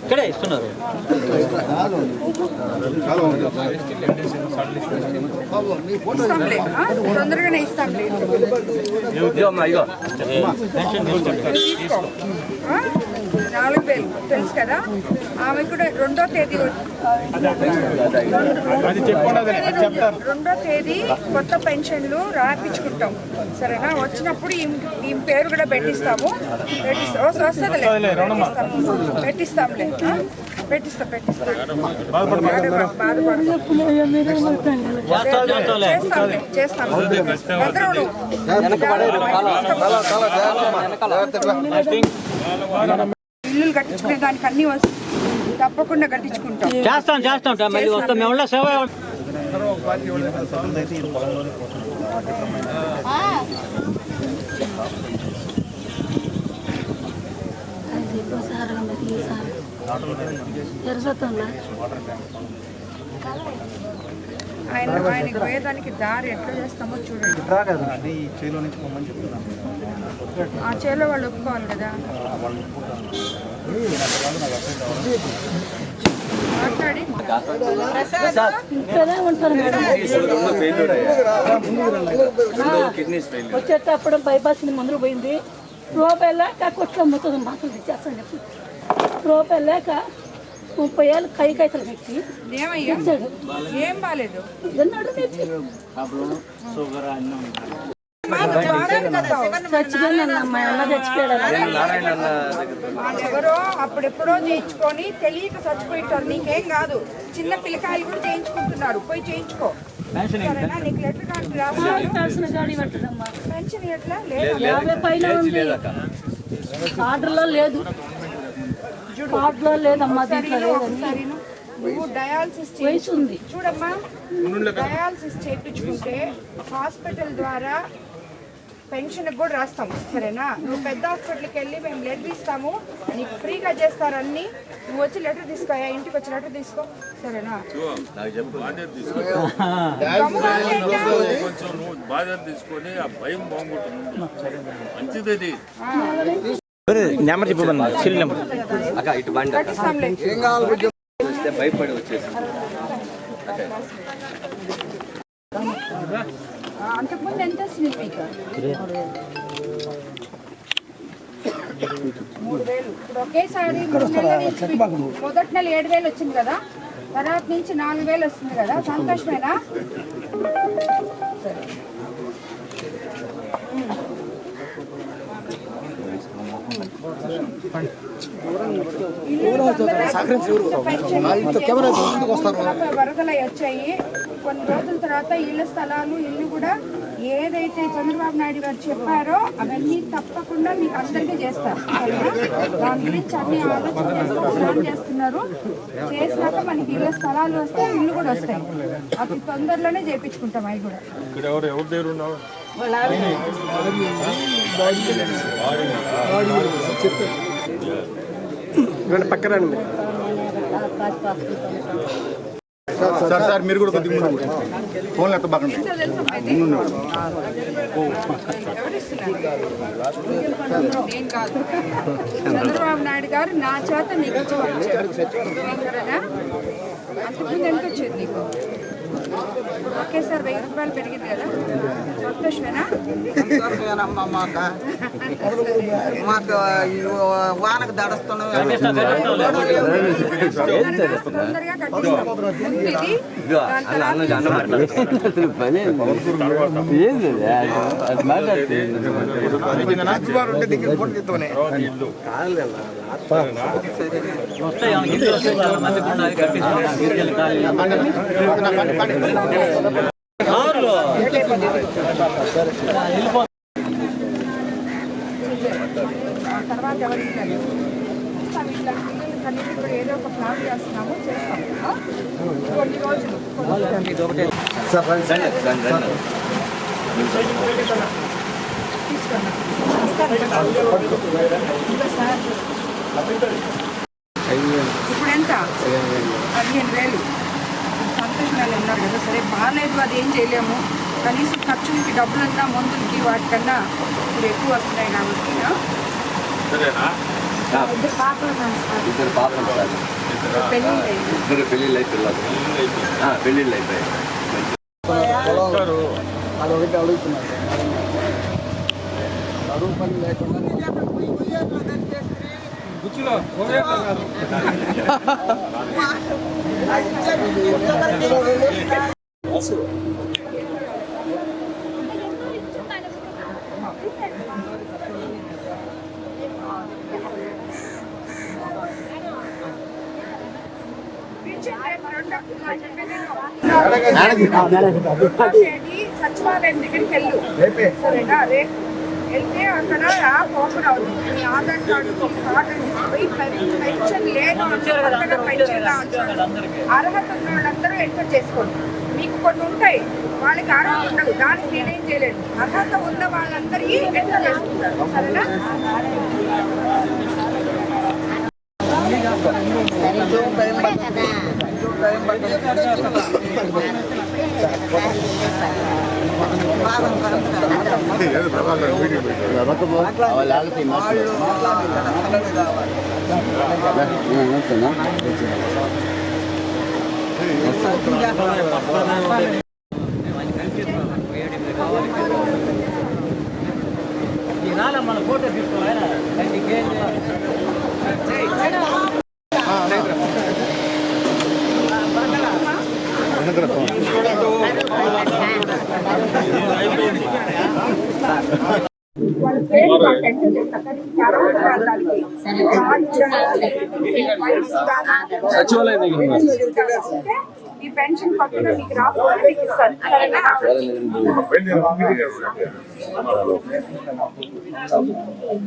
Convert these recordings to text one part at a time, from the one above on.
ఇక్కడే ఇస్తున్నారు? తొందరగానే తీసుకో ఆ? నాలుగు వేలు తెలుసు కదా ఆమె కూడా రెండో తేదీ రెండో తేదీ కొత్త పెన్షన్లు రాపించుకుంటాం సరేనా వచ్చినప్పుడు ఈ పేరు కూడా పెట్టిస్తాము పెట్టిస్తాం. పెట్టిస్తాంలే? పెట్టిస్తా పెట్టిస్తా బాధపడకు. ఇల్లులు కట్టించుకునే దానికి అన్ని వస్తు తప్పకుండా కట్టించుకుంటాం. చేస్తాం చేస్తాం మళ్ళీ వస్తాం మేము ఆయన ఆయనకి పోయేదానికి దారి ఎట్లా చేస్తామో చూడండి. ఆ చేలో వాళ్ళు ఒప్పుకోవాలి కదా. మాట్లాడి. వచ్చేటప్పుడు బైపాస్ మందులు పోయింది. రూపాయలు లేక కొట్లో మొత్తం మాటలు తెచ్చేస్తాను చెప్పి. రూపాయలు లేక ముప్పై ఏళ్ళు కై కైతలు పెట్టి. ఏం చచ్చిపోయాడు ఎవరో అప్పుడెప్పుడో చేయించుకొని తెలియక చచ్చిపోయింటారు నీకేం కాదు. చిన్న పిల్లకాయలు కూడా చేయించుకుంటున్నారు. పోయి చేయించుకో. పెన్షన్ ఎట్లా? లేదా? ఆర్డర్లో లేదు. ఆర్డర్లో లేదమ్మా దీంట్లో లేదని సరేనా నువ్వు డయాలసిస్ చేయి వయసు ఉంది. చూడమ్మా. డయాలసిస్ చేయించుకుంటే హాస్పిటల్ ద్వారా పెన్షన్ కూడా రాస్తాం సరేనా? నువ్వు పెద్ద హాస్పిటల్కి వెళ్ళి మేము లెటర్ ఇస్తాము నీకు ఫ్రీగా చేస్తారు అన్ని. నువ్వు వచ్చి లెటర్ తీసుకో ఇంటికి వచ్చి లెటర్ తీసుకో సరేనా? బాధ్యత తీసుకొని ఆ భయం బాగుంటుంది. మంచిది నెంబర్ చెప్పమన్నా సిల్ నెంబర్. కట్టిస్తాంలే భయపడి వచ్చేసి ఆ, అంతకుముందు ఎంత వచ్చింది మీకు మూడు వేలు ఇప్పుడు ఒకేసారి మొదటి నెల ఏడు వేలు వచ్చింది కదా తర్వాత నుంచి నాలుగు వేలు వస్తుంది కదా సంతోషమేనా సరే ఇల్లు తొందరగా పెన్షన్ వరదలు వచ్చాయి కొన్ని రోజుల తర్వాత ఇళ్ళ స్థలాలు ఇల్లు కూడా ఏదైతే చంద్రబాబు నాయుడు గారు చెప్పారో అవన్నీ తప్పకుండా మీకు అందరికీ చేస్తారు దాని గురించి అన్ని ఆలోచన ప్లాన్ చేస్తున్నారు చేసినాక మనకి ఇళ్ళ స్థలాలు వస్తాయి ఇల్లు కూడా వస్తాయి అప్పుడు తొందరలోనే చేపించుకుంటాం అవి కూడా దగ్గర ఉన్నావు సార్ సార్ మీరు కూడా కొద్దిగా ముందు ఫోన్లు ఎత్త బాగా చంద్రబాబు నాయుడు గారు నా చేత నీకు అంతకుముందు ఎంత వచ్చేది నీకు? ఒకేసారి వెయ్యి రూపాయలు పెరిగింది కదా సంతోషమేనా సంతోషమేనమ్మా మాకు మాకు వానకు దడుస్తున్నాం తొందరగా కట్టిస్తాం తర్వాత ఏదో ఒక ప్లాన్ చేస్తున్నాము కొన్ని రోజులు తీసుకున్నా. ఇప్పుడు ఎంత పదిహేను వేలు. సంతోష్ గారు ఉన్నారు కదా సరే బాగాలేదు అది ఏం చేయలేము. కనీసం ఖర్చులకి డబ్బులన్నా మందులకి వాటికన్నా ఇప్పుడు ఎక్కువ వస్తున్నాయి కాబట్టి ఇద్దరు పాపలు. ఇద్దరు పెళ్ళిళ్ళు. ఇద్దరు? పెళ్ళిళ్ళు అయిపోయాయి. అదొకటి అడుగుతున్నారు చదువు పని లేకుండా చేయండి, సచివాలయం దగ్గరికి వెళ్ళు. సరేనా? రేపు వెళ్తే అక్కడ ఓపెన్ అవుతుంది మీ ఆధార్ కార్డు కార్డు తీసుకుపోయి పెన్- పెన్షన్ వాళ్ళు పక్కన పెన్షన్. అర్హత ఉన్న వాళ్ళందరూ ఎంటర్ చేసుకోండి. మీకు కొన్ని ఉంటాయి. వాళ్ళకి అర్హత ఉండదు. దానికి నేనేం చేయలేను. అర్హత ఉన్న వాళ్ళందరికీ ఎంటర్ చేసుకుంటారు. సరేనా? ఏదో ప్రభాకర్ వీడియో పెట్టాడు. వాళ్ళు ఆగితే మాట్లాడు. ఈ నాల మన ఫోటో తీసుకోవాలి ఇంకేం వాళ్ళ పేరు మాకు ఎంటర్ సచివాలయం పెన్షన్ పక్కన మీకు రాకపోతే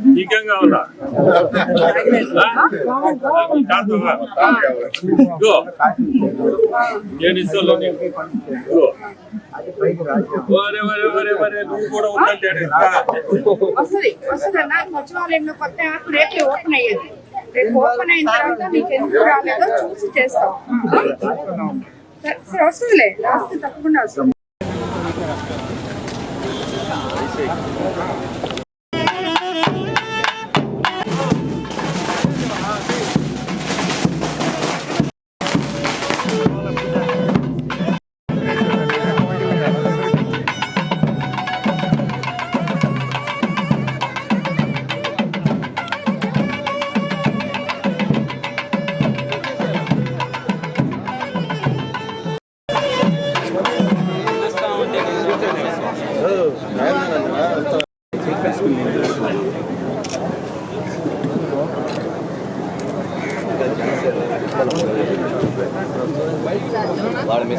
మీకు కావాలా నేను ఇస్తాను వస్తుంది వస్తుంది అన్న. సచివాలయంలో కొత్త యాప్ రేపే ఓపెన్ అయ్యేది. రేపు ఓపెన్ అయిన తర్వాత మీకు ఎందుకు రాలేదో చూసి చేస్తాం. సరే, సరే వస్తుందిలే. వస్తుంది తప్పకుండా వస్తుంది.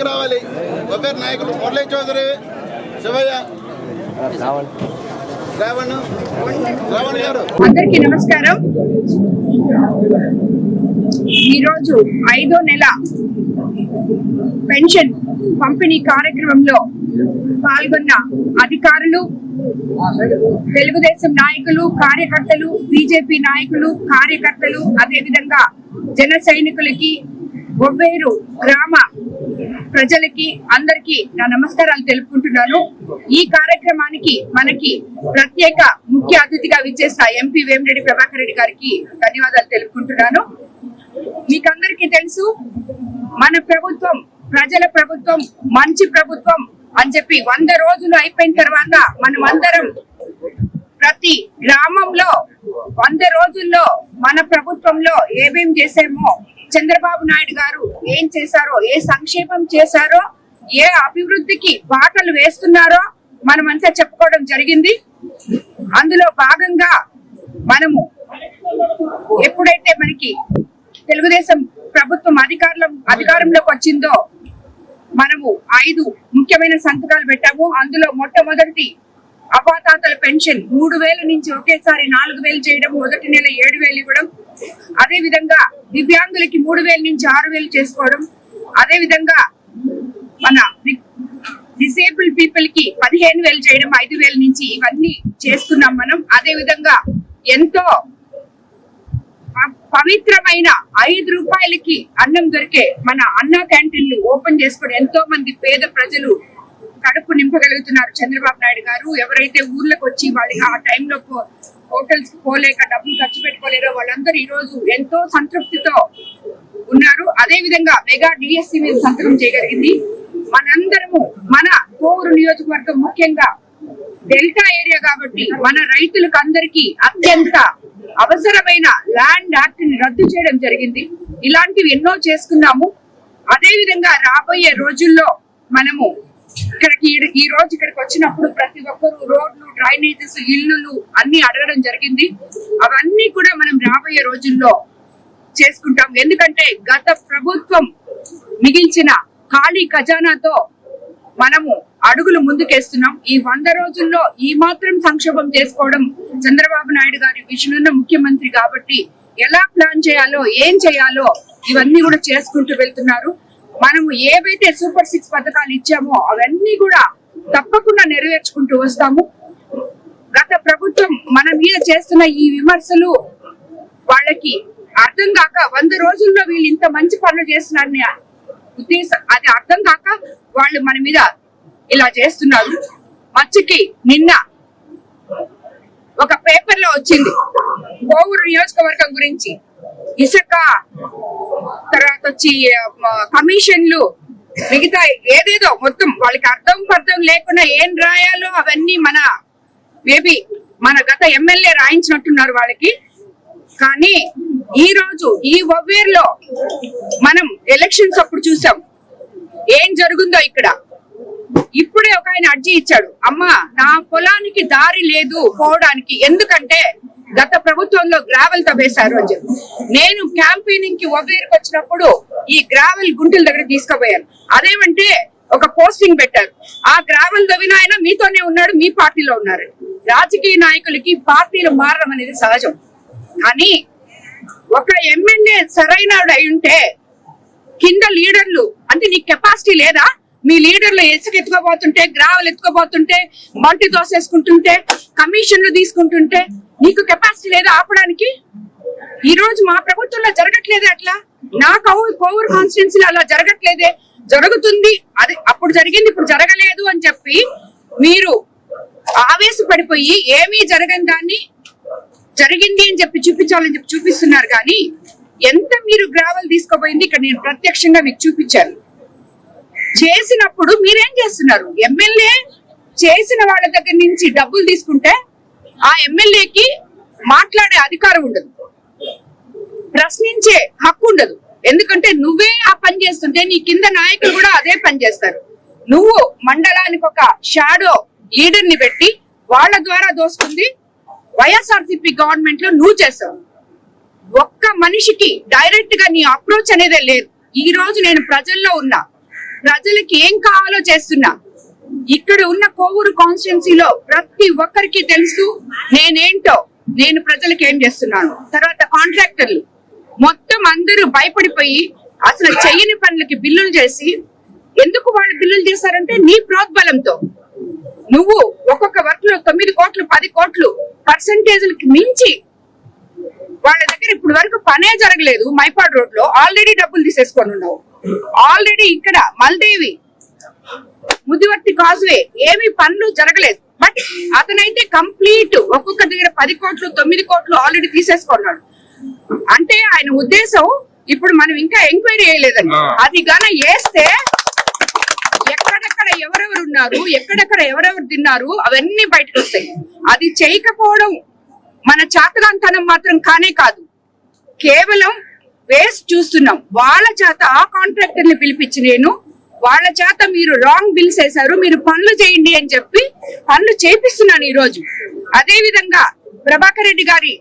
ముందుకు రావాలి. ఒకరి నాయకులు మురళీ చౌదరి శివయ్య అందరికీ నమస్కారం. ఈరోజు ఐదో నెల పెన్షన్ పంపిణీ కార్యక్రమంలో పాల్గొన్న అధికారులు తెలుగుదేశం నాయకులు కార్యకర్తలు బీజేపీ నాయకులు కార్యకర్తలు అదేవిధంగా జన సైనికులకి ఒవ్వేరు గ్రామ ప్రజలకి అందరికీ నా నమస్కారాలు తెలుపుకుంటున్నాను. ఈ కార్యక్రమానికి మనకి ప్రత్యేక ముఖ్య అతిథిగా విచ్చేసిన ఎంపీ వేమిరెడ్డి ప్రభాకర్ రెడ్డి గారికి ధన్యవాదాలు తెలుపుకుంటున్నాను. మీకందరికీ తెలుసు మన ప్రభుత్వం ప్రజల ప్రభుత్వం మంచి ప్రభుత్వం అని చెప్పి వంద రోజులు అయిపోయిన తర్వాత మనం అందరం ప్రతి గ్రామంలో వంద రోజుల్లో మన ప్రభుత్వంలో ఏమేం చేసామో చంద్రబాబు నాయుడు గారు ఏం చేశారో ఏ సంక్షేమం చేశారో ఏ అభివృద్ధికి బాటలు వేస్తున్నారో మనమంతా చెప్పుకోవడం జరిగింది. అందులో భాగంగా మనము ఎప్పుడైతే మనకి తెలుగుదేశం ప్రభుత్వం అధికారుల అధికారంలోకి వచ్చిందో మనము ఐదు ముఖ్యమైన సంతకాలు పెట్టాము. అందులో మొట్టమొదటి అపాతాతల పెన్షన్ మూడు వేల నుంచి ఒకేసారి నాలుగు వేలు చేయడం మొదటి నెల ఏడు వేలు ఇవ్వడం అదే విధంగా దివ్యాంగులకి మూడు వేల నుంచి ఆరు వేలు చేసుకోవడం అదే విధంగా మన డిసేబుల్ పీపుల్కి పదిహేను వేలు చేయడం ఐదు వేల నుంచి ఇవన్నీ చేస్తున్నాం మనం. అదే విధంగా ఎంతో పవిత్రమైన ఐదు రూపాయలకి అన్నం దొరికే మన అన్న క్యాంటీన్లు ఓపెన్ చేసుకోవడం ఎంతో మంది పేద ప్రజలు కడుపు నింపగలుగుతున్నారు చంద్రబాబు నాయుడు గారు. ఎవరైతే ఊర్లకు వచ్చి వాళ్ళకి ఆ టైంలో హోటల్స్ పోలేక డబ్బులు ఖర్చు పెట్టుకోలేరో వాళ్ళందరూ ఈ రోజు ఎంతో సంతృప్తితో ఉన్నారు. అదే విధంగా మెగా డిఎస్సి మీద సంతకం చేయగలిగింది. మనందరము మన కోవూరు నియోజకవర్గం ముఖ్యంగా డెల్టా ఏరియా కాబట్టి మన రైతులకు అందరికీ అత్యంత అవసరమైన ల్యాండ్ యాక్ట్ని రద్దు చేయడం జరిగింది. ఇలాంటివి ఎన్నో చేసుకున్నాము. అదే విధంగా రాబోయే రోజుల్లో మనము ఇక్కడికి ఈ- రోజు ఇక్కడికి వచ్చినప్పుడు ప్రతి ఒక్కరు రోడ్లు డ్రైనేజెస్ ఇల్లులు అన్ని అడగడం జరిగింది. అవన్నీ కూడా మనం రాబోయే రోజుల్లో చేసుకుంటాం. ఎందుకంటే గత ప్రభుత్వం మిగిల్చిన ఖాళీ ఖజానాతో మనము అడుగులు ముందుకేస్తున్నాం. ఈ వంద రోజుల్లో ఈ మాత్రం సంక్షోభం చేసుకోవడం చంద్రబాబు నాయుడు గారి విషయంలో ముఖ్యమంత్రి కాబట్టి ఎలా ప్లాన్ చేయాలో ఏం చేయాలో ఇవన్నీ కూడా చేసుకుంటూ వెళ్తున్నారు. మనము ఏవైతే సూపర్ సిక్స్ పథకాలు ఇచ్చామో అవన్నీ కూడా తప్పకుండా నెరవేర్చుకుంటూ వస్తాము. గత ప్రభుత్వం మన మీద చేస్తున్న ఈ విమర్శలు వాళ్ళకి అర్థం కాక వంద రోజుల్లో వీళ్ళు ఇంత మంచి పనులు చేస్తున్నారని ఉద్దేశం అది అర్థం కాక వాళ్ళు మన మీద ఇలా చేస్తున్నారు. మచ్చకి నిన్న ఒక పేపర్లో వచ్చింది. కోవూరు నియోజకవర్గం గురించి. ఇసుక తర్వాత వచ్చి కమిషన్లు మిగతా ఏదేదో మొత్తం వాళ్ళకి అర్థం పర్థం లేకుండా ఏం రాయాలో అవన్నీ మన మేబీ మన గత ఎమ్మెల్యే రాయించినట్టున్నారు వాళ్ళకి. కానీ ఈ రోజు ఈ ఒవ్వేరులో మనం ఎలక్షన్స్ అప్పుడు చూసాం. ఏం జరుగుందో ఇక్కడ. ఇప్పుడే ఒక ఆయన అర్జీ ఇచ్చాడు. అమ్మా నా పొలానికి దారి లేదు పోవడానికి. ఎందుకంటే గత ప్రభుత్వంలో గ్రావెల్ తవ్వేశారు అని చెప్పి నేను క్యాంపెయినింగ్కి ఒవేరుకు వచ్చినప్పుడు ఈ గ్రావెల్ గుంటల దగ్గర తీసుకుపోయాను. అదేమంటే ఒక పోస్టింగ్ పెట్టారు. ఆ గ్రావెల్ తవ్విన ఆయన మీతోనే ఉన్నాడు మీ పార్టీలో ఉన్నారు. రాజకీయ నాయకులకి పార్టీలు మారడం అనేది సహజం. కానీ ఒక ఎమ్మెల్యే సరైన అయి ఉంటే కింద లీడర్లు అంటే నీ కెపాసిటీ లేదా? మీ లీడర్లు ఇసుక ఎత్తుకోబోతుంటే గ్రావెల్ ఎత్తుకోబోతుంటే మంటి దోసేసుకుంటుంటే కమిషన్లు తీసుకుంటుంటే నీకు కెపాసిటీ లేదా ఆపడానికి? ఈ రోజు మా ప్రభుత్వంలో జరగట్లేదే అట్లా? నా కౌ- కోవూరు కాన్స్టిట్యున్సీలో అలా జరగట్లేదే? జరుగుతుంది. అది అప్పుడు జరిగింది ఇప్పుడు జరగలేదు అని చెప్పి మీరు ఆవేశపడిపోయి ఏమీ జరగని దాన్ని జరిగింది అని చెప్పి చూపించాలని చెప్పి చూపిస్తున్నారు కానీ ఎంత మీరు గ్రావెల్ తీసుకోపోయింది ఇక్కడ నేను ప్రత్యక్షంగా మీకు చూపించాను. చేసినప్పుడు మీరేం చేస్తున్నారు? ఎమ్మెల్యే చేసిన వాళ్ళ దగ్గర నుంచి డబ్బులు తీసుకుంటే ఆ ఎమ్మెల్యేకి మాట్లాడే అధికారం ఉండదు. ప్రశ్నించే హక్కు ఉండదు. ఎందుకంటే నువ్వే ఆ పని చేస్తుంటే నీ కింద నాయకులు కూడా అదే పని చేస్తారు. నువ్వు మండలానికి ఒక షాడో లీడర్ని పెట్టి వాళ్ళ ద్వారా దోసుకుంది వైఎస్ఆర్సీపీ గవర్నమెంట్లో నువ్వు చేసావు. ఒక్క మనిషికి డైరెక్ట్గా నీ అప్రోచ్ అనేదే లేదు. ఈ రోజు నేను ప్రజల్లో ఉన్నా. ప్రజలకి ఏం కావాలో చేస్తున్నా. ఇక్కడ ఉన్న కోవూరు కాన్స్టిట్యున్సీలో ప్రతి ఒక్కరికి తెలుసు నేనేంటో నేను ప్రజలకు ఏం చేస్తున్నాను. తర్వాత కాంట్రాక్టర్లు మొత్తం అందరూ భయపడిపోయి అసలు చెయ్యని పనులకి బిల్లులు చేసి ఎందుకు వాళ్ళు బిల్లులు చేశారంటే నీ ప్రోద్బలంతో. నువ్వు ఒక్కొక్క వర్క్లో తొమ్మిది కోట్లు పది కోట్లు పర్సంటేజ్లకి మించి వాళ్ళ దగ్గర ఇప్పుడు వరకు పనే జరగలేదు మైపాడ్ రోడ్లో ఆల్రెడీ డబ్బులు తీసేసుకొని ఉన్నావు. ఆల్రెడీ ఇక్కడ మల్దేవి ముదివర్తి కాజ్వే ఏమి పనులు జరగలేదు. బట్ అతనైతే కంప్లీట్ ఒక్కొక్క దగ్గర పది కోట్లు తొమ్మిది కోట్లు ఆల్రెడీ తీసేసుకున్నాడు. అంటే ఆయన ఉద్దేశం ఇప్పుడు మనం ఇంకా ఎంక్వైరీ చేయలేదని అది గాన వేస్తే ఎక్కడెక్కడ ఎవరెవరు ఉన్నారు ఎక్కడెక్కడ ఎవరెవరు తిన్నారు అవన్నీ బయటకు వస్తాయి. అది చేయకపోవడం మన చాతగాంతనం మాత్రం కానే కాదు. కేవలం వేస్ట్ చూస్తున్నాం. వాళ్ళ చేత ఆ కాంట్రాక్టర్ని పిలిపించి నేను వాళ్ళ చేత మీరు రాంగ్ బిల్స్ వేశారు మీరు పనులు చేయండి అని చెప్పి పనులు చేపిస్తున్నాను ఈ రోజు. అదే విధంగా ప్రభాకర్ రెడ్డి గారి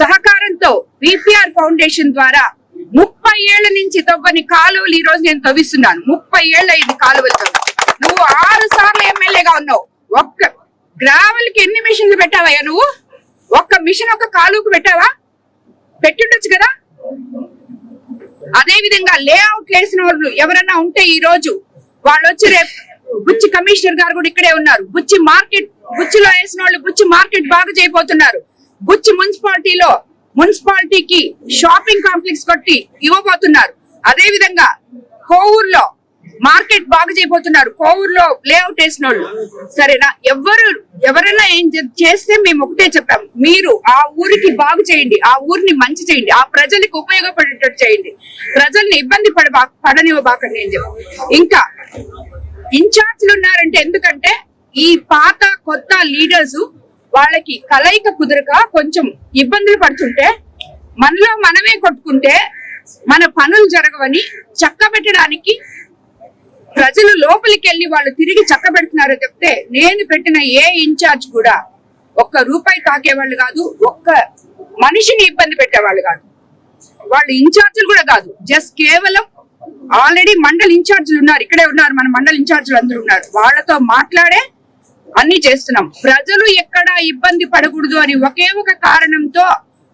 సహకారంతో విపిఆర్ ఫౌండేషన్ ద్వారా ముప్పై ఏళ్ళ నుంచి తవ్వని కాలువలు ఈ రోజు నేను తవ్విస్తున్నాను. ముప్పై ఏళ్ళ ఇది కాలువలతో నువ్వు ఆరు సార్లు ఎమ్మెల్యేగా ఉన్నావు. ఒక్క గ్రావెల్కి ఎన్ని మిషన్లు పెట్టావయ్యా నువ్వు? ఒక్క మిషన్ ఒక కాలువకు పెట్టావా? పెట్టిండొచ్చు కదా? అదే విధంగా లేఅవుట్ వేసిన వాళ్ళు ఎవరైనా ఉంటే ఈ రోజు వాళ్ళు వచ్చి రేపు బుచ్చి కమిషనర్ గారు కూడా ఇక్కడే ఉన్నారు. బుచ్చి మార్కెట్ బుచ్చిలో వేసిన వాళ్ళు బుచ్చి మార్కెట్ బాగా చేయబోతున్నారు. బుచ్చి మున్సిపాలిటీలో మున్సిపాలిటీకి షాపింగ్ కాంప్లెక్స్ కొట్టి ఇవ్వబోతున్నారు. అదే విధంగా కోవూరులో మార్కెట్ బాగా చేయబోతున్నారు. కోవూరులో లేఅవుట్ వేసిన వాళ్ళు సరేనా? ఎవరు ఎవరైనా ఏం చేస్తే మేము ఒకటే చెప్పాం మీరు ఆ ఊరికి బాగు చేయండి. ఆ ఊరిని మంచి చేయండి. ఆ ప్రజలకు ఉపయోగపడేటట్టు చేయండి. ప్రజల్ని ఇబ్బంది పడబా పడనివ్వబాకండి అని చెప్పి ఇంకా ఇన్ఛార్జ్లు ఉన్నారంటే ఎందుకంటే ఈ పాత కొత్త లీడర్స్ వాళ్ళకి కలయిక కుదరక కొంచెం ఇబ్బందులు పడుతుంటే మనలో మనమే కొట్టుకుంటే మన పనులు జరగవని చక్కబెట్టడానికి ప్రజలు లోపలికి వెళ్ళి వాళ్ళు తిరిగి చక్కబెడుతున్నారో చెప్తే నేను పెట్టిన ఏ ఇన్ఛార్జ్ కూడా ఒక్క రూపాయి తాకేవాళ్ళు కాదు ఒక్క మనిషిని ఇబ్బంది పెట్టేవాళ్ళు కాదు. వాళ్ళు ఇన్ఛార్జీలు కూడా కాదు జస్ట్ కేవలం ఆల్రెడీ మండల్ ఇన్ఛార్జీలు ఉన్నారు ఇక్కడే ఉన్నారు మన మండల్ ఇన్ఛార్జీలు అందరూ ఉన్నారు. వాళ్ళతో మాట్లాడే అన్ని చేస్తున్నాం. ప్రజలు ఎక్కడ ఇబ్బంది పడకూడదు అని ఒకే ఒక కారణంతో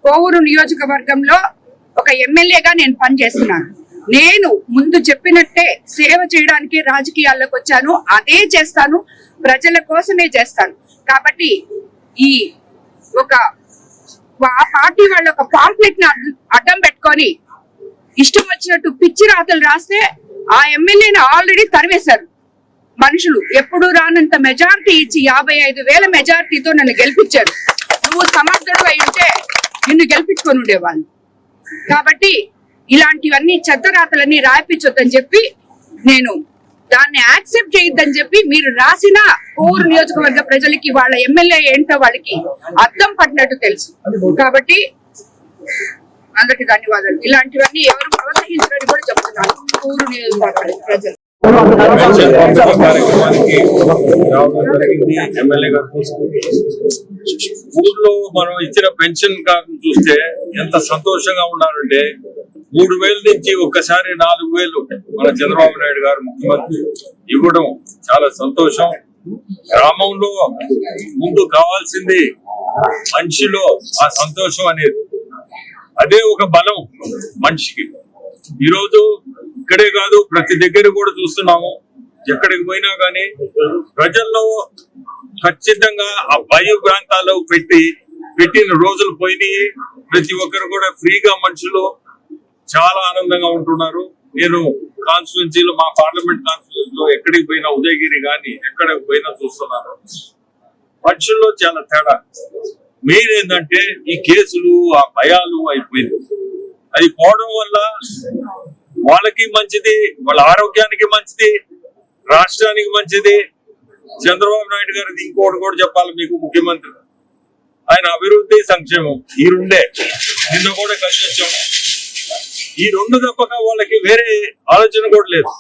కోవూరు నియోజకవర్గంలో ఒక ఎమ్మెల్యేగా నేను పనిచేస్తున్నాను. నేను ముందు చెప్పినట్టే సేవ చేయడానికి రాజకీయాల్లోకి వచ్చాను. అదే చేస్తాను. ప్రజల కోసమే చేస్తాను. కాబట్టి ఈ ఒక ఆ పార్టీ వాళ్ళు ఒక పాంప్లెట్ని అడ్డు- అడ్డం పెట్టుకొని ఇష్టం వచ్చినట్టు పిచ్చి రాతలు రాస్తే ఆ ఎమ్మెల్యేని ఆల్రెడీ తరివేశారు మనుషులు. ఎప్పుడు రానంత మెజారిటీ ఇచ్చి యాభై ఐదు వేల మెజారిటీతో నన్ను గెలిపించారు. నువ్వు సమర్థుడు అయి ఉంటే నిన్ను గెలిపించుకొని ఉండేవాళ్ళు. కాబట్టి ఇలాంటివన్నీ చెత్త రాతలన్నీ రాయిపించొద్దని చెప్పి నేను దాన్ని యాక్సెప్ట్ చేయొద్దని చెప్పి మీరు రాసిన ఊరు నియోజకవర్గ ప్రజలకి వాళ్ళ ఎమ్మెల్యే ఏంటో వాళ్ళకి అర్థం పడినట్టు తెలుసు. కాబట్టి అందరికి ధన్యవాదాలు. ఇలాంటివన్నీ ఎవరు ప్రోత్సహించడానికి కూడా చెప్తున్నాను ఊరు నియోజకవర్గ ప్రజలు. కార్యక్రమానికి రావడం జరిగింది ఎమ్మెల్యే గారు ఊర్లో మనం ఇచ్చిన పెన్షన్ కార్డు చూస్తే ఎంత సంతోషంగా ఉన్నారంటే మూడు వేల నుంచి ఒక్కసారి నాలుగు వేలు మన చంద్రబాబు నాయుడు గారు ముఖ్యమంత్రి ఇవ్వడం చాలా సంతోషం. గ్రామంలో ముందు కావాల్సింది మనిషిలో ఆ సంతోషం అనేది. అదే ఒక బలం మనిషికి. ఈరోజు ఇక్కడే కాదు ప్రతి దగ్గర కూడా చూస్తున్నాము. ఎక్కడికి పోయినా కానీ ప్రజల్లో ఖచ్చితంగా ఆ భయ ప్రాంతాల్లో పెట్టి పెట్టిన రోజులు పోయినాయి. ప్రతి ఒక్కరు కూడా ఫ్రీగా మనుషులు చాలా ఆనందంగా ఉంటున్నారు. నేను కాన్స్టిట్యున్సీలో మా పార్లమెంట్ కాన్స్టిట్యున్సీలో ఎక్కడికి పోయినా ఉదయగిరి కానీ ఎక్కడికి పోయినా చూస్తున్నాను. మనుషుల్లో చాలా తేడా. మెయిన్ ఏంటంటే ఈ కేసులు ఆ భయాలు అయిపోయింది అది పోవడం వల్ల వాళ్ళకి మంచిది వాళ్ళ ఆరోగ్యానికి మంచిది రాష్ట్రానికి మంచిది. చంద్రబాబు నాయుడు గారిది ఇంకోటి కూడా చెప్పాలి మీకు ముఖ్యమంత్రి. ఆయన అభివృద్ధి సంక్షేమం ఈ రెండే. నిన్న కూడా కలిసి వచ్చాము ఈ రెండు తప్పక వాళ్ళకి వేరే ఆలోచన కూడా లేదు.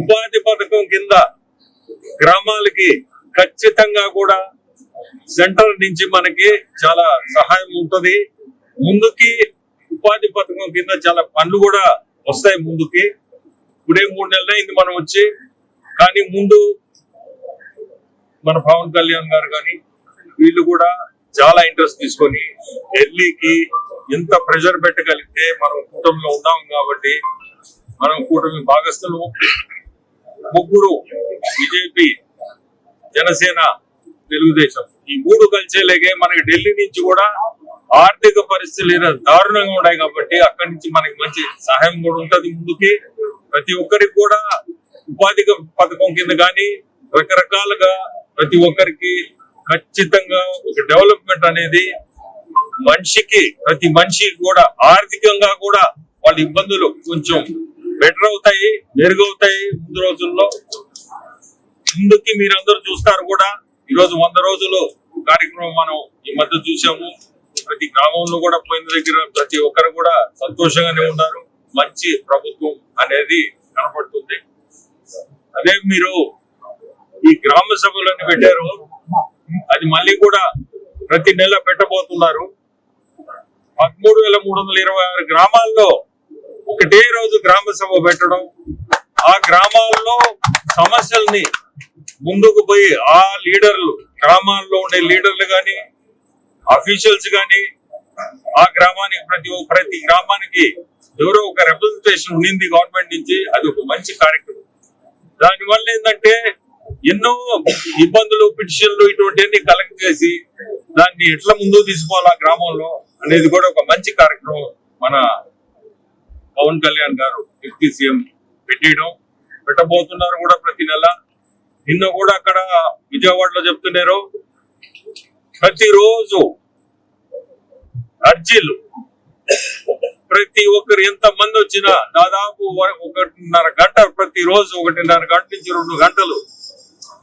ఉపాధి పథకం కింద గ్రామాలకి ఖచ్చితంగా కూడా సెంటర్ నుంచి మనకి చాలా సహాయం ఉంటుంది. ముందుకి ఉపాధి పథకం కింద చాలా పనులు కూడా వస్తాయి ముందుకి. ఇప్పుడే మూడు నెలలు అయింది మనం వచ్చి. కానీ ముందు మన పవన్ కళ్యాణ్ గారు కానీ వీళ్ళు కూడా చాలా ఇంట్రెస్ట్ తీసుకొని ఢిల్లీకి ఎంత ప్రెషర్ పెట్టగలిగితే మనం కూటమిలో ఉన్నాం కాబట్టి మనం కూటమి భాగస్థులు ముగ్గురు బీజేపీ జనసేన తెలుగుదేశం ఈ మూడు కలిసేలాగే మనకి ఢిల్లీ నుంచి కూడా ఆర్థిక పరిస్థితులు దారుణంగా ఉన్నాయి కాబట్టి అక్కడి నుంచి మనకి మంచి సహాయం కూడా ఉంటది ముందుకి. ప్రతి ఒక్కరికి కూడా ఉపాధి పథకం కింద కానీ రకరకాలుగా ప్రతి ఒక్కరికి ఖచ్చితంగా ఒక డెవలప్మెంట్ అనేది మనిషికి ప్రతి మనిషికి కూడా ఆర్థికంగా కూడా వాళ్ళ ఇబ్బందులు కొంచెం బెటర్ అవుతాయి మెరుగవుతాయి ముందు రోజుల్లో. ముందుకి మీరందరూ చూస్తారు కూడా ఈ రోజు వంద రోజులు కార్యక్రమం మనం ఈ మధ్య చూసాము ప్రతి గ్రామంలో కూడా పోయిన దగ్గర ప్రతి ఒక్కరు కూడా సంతోషంగానే ఉన్నారు. మంచి ప్రభుత్వం అనేది కనపడుతుంది. అదే మీరు ఈ గ్రామ సభలను పెట్టారు. అది మళ్ళీ కూడా ప్రతి నెల పెట్టబోతున్నారు. పదమూడు వేల మూడు వందల ఇరవై ఆరు గ్రామాల్లో ఒకటే రోజు గ్రామ సభ పెట్టడం. ఆ గ్రామాల్లో సమస్యల్ని ముందుకు పోయి ఆ లీడర్లు గ్రామాల్లో ఉండే లీడర్లు కానీ అఫీషియల్స్ కానీ ఆ గ్రామానికి ప్రతి ఒ- ప్రతి గ్రామానికి ఎవరో ఒక రిప్రజెంటేషన్ ఉండింది గవర్నమెంట్ నుంచి అది ఒక మంచి కార్యక్రమం. దానివల్ల ఏంటంటే ఎన్నో ఇబ్బందులు పిటిషన్లు ఇటువంటివన్నీ కలెక్ట్ చేసి దాన్ని ఎట్లా ముందుకు తీసుకోవాలా గ్రామంలో అనేది కూడా ఒక మంచి కార్యక్రమం మన పవన్ కళ్యాణ్ గారు డిప్యూటీ సీఎం పెట్టేయడం. పెట్టబోతున్నారు కూడా ప్రతి నెల. నిన్న కూడా అక్కడ విజయవాడలో చెప్తున్నారు. ప్రతిరోజు అర్జీలు. ప్రతి ఒక్కరు ఎంత మంది వచ్చినా దాదాపు ఒకటిన్నర గంట ప్రతి రోజు ఒకటిన్నర గంట నుంచి రెండు గంటలు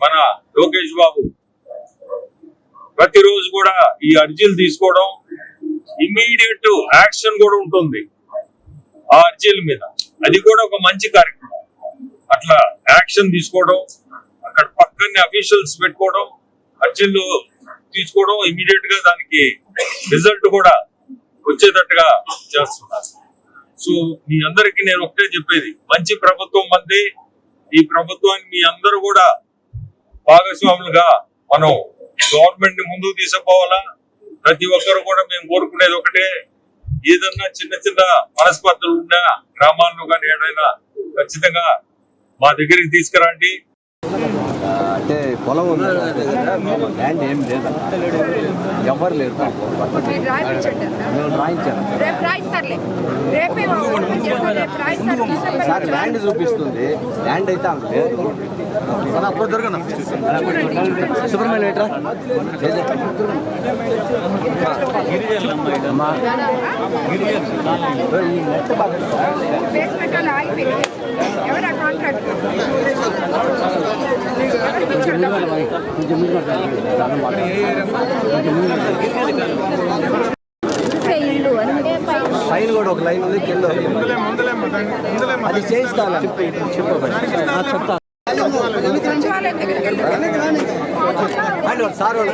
మన లోకేష్ బాబు. ప్రతిరోజు కూడా ఈ అర్జీలు తీసుకోవడం ఇమీడియట్ యాక్షన్ కూడా ఉంటుంది ఆ అర్జీల మీద. అది కూడా ఒక మంచి కార్యక్రమం. అట్లా యాక్షన్ తీసుకోవడం అక్కడ పక్కనే అఫీషియల్స్ పెట్టుకోవడం అర్జీలు తీసుకోవడం ఇమీడియట్గా దానికి రిజల్ట్ కూడా వచ్చేటట్టుగా చేస్తున్నారు. సో మీ అందరికి నేను ఒకటే చెప్పేది. మంచి ప్రభుత్వం మంది ఈ ప్రభుత్వాన్ని మీ అందరూ కూడా భాగస్వాములుగా మనం గవర్నమెంట్ని ముందుకు తీసుకుపోవాలా? ప్రతి ఒక్కరు కూడా మేము కోరుకునేది ఒకటే. ఏదన్నా చిన్న చిన్న మనస్పర్ధలు ఉన్నా గ్రామాల్లో కానీ ఏదైనా ఖచ్చితంగా మా దగ్గరికి తీసుకురండి. పొలం ఉంది ల్యాండ్ ఏం లేదు. ఎవరు లేరు రాయించాను సార్ ల్యాండ్ చూపిస్తుంది. ల్యాండ్ అయితే అంత లేదు. సుబ్రహ్మణ్యం బాగా బేస్మెంట్ వాళ్ళు ఆగిపోయింది. ఎవరు కాంట్రాక్ట్ కొంచెం ముందు పడతాను. దాని మాట. పైన కూడా ఒక లైన్ ఉంది కింద ఒక లైన్ ఉంది. అది చేయిస్తాను చెప్తా సచివాలయం దగ్గరికి వెళ్ళి అండ్ సార్ వాళ్ళు